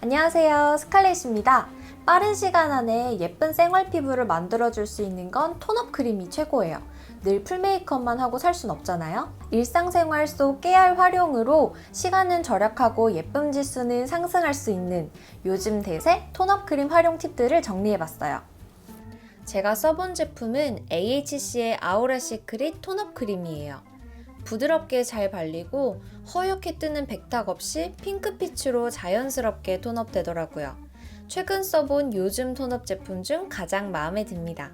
안녕하세요. 스칼렛입니다. 빠른 시간 안에 예쁜 생얼 피부를 만들어줄 수 있는 건 톤업 크림이 최고예요. 늘 풀메이크업만 하고 살 순 없잖아요. 일상생활 속 깨알 활용으로 시간은 절약하고 예쁨 지수는 상승할 수 있는 요즘 대세 톤업 크림 활용 팁들을 정리해봤어요. 제가 써본 제품은 AHC의 아우라 시크릿 톤업 크림이에요. 부드럽게 잘 발리고 허옇게 뜨는 백탁 없이 핑크빛으로 자연스럽게 톤업 되더라고요. 최근 써본 요즘 톤업 제품 중 가장 마음에 듭니다.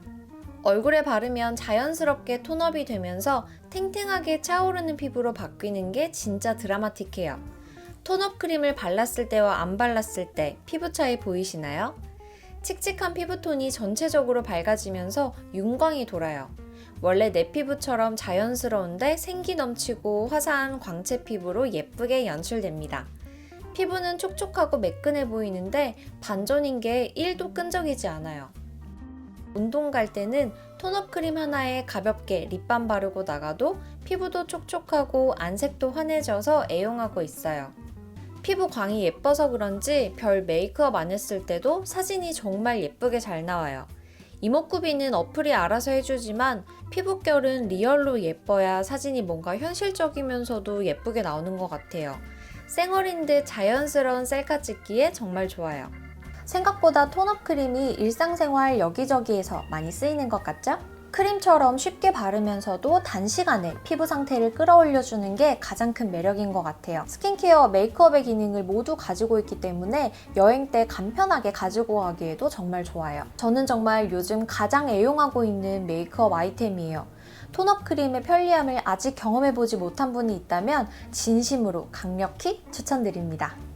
얼굴에 바르면 자연스럽게 톤업이 되면서 탱탱하게 차오르는 피부로 바뀌는 게 진짜 드라마틱해요. 톤업 크림을 발랐을 때와 안 발랐을 때 피부 차이 보이시나요? 칙칙한 피부톤이 전체적으로 밝아지면서 윤광이 돌아요. 원래 내 피부처럼 자연스러운데 생기 넘치고 화사한 광채 피부로 예쁘게 연출됩니다. 피부는 촉촉하고 매끈해 보이는데 반전인 게 1도 끈적이지 않아요. 운동 갈 때는 톤업 크림 하나에 가볍게 립밤 바르고 나가도 피부도 촉촉하고 안색도 환해져서 애용하고 있어요. 피부 광이 예뻐서 그런지 별 메이크업 안 했을 때도 사진이 정말 예쁘게 잘 나와요. 이목구비는 어플이 알아서 해주지만 피부결은 리얼로 예뻐야 사진이 뭔가 현실적이면서도 예쁘게 나오는 것 같아요. 쌩얼인 듯 자연스러운 셀카 찍기에 정말 좋아요. 생각보다 톤업 크림이 일상생활 여기저기에서 많이 쓰이는 것 같죠? 크림처럼 쉽게 바르면서도 단시간에 피부 상태를 끌어올려주는 게 가장 큰 매력인 것 같아요. 스킨케어, 메이크업의 기능을 모두 가지고 있기 때문에 여행 때 간편하게 가지고 가기에도 정말 좋아요. 저는 정말 요즘 가장 애용하고 있는 메이크업 아이템이에요. 톤업 크림의 편리함을 아직 경험해보지 못한 분이 있다면 진심으로 강력히 추천드립니다.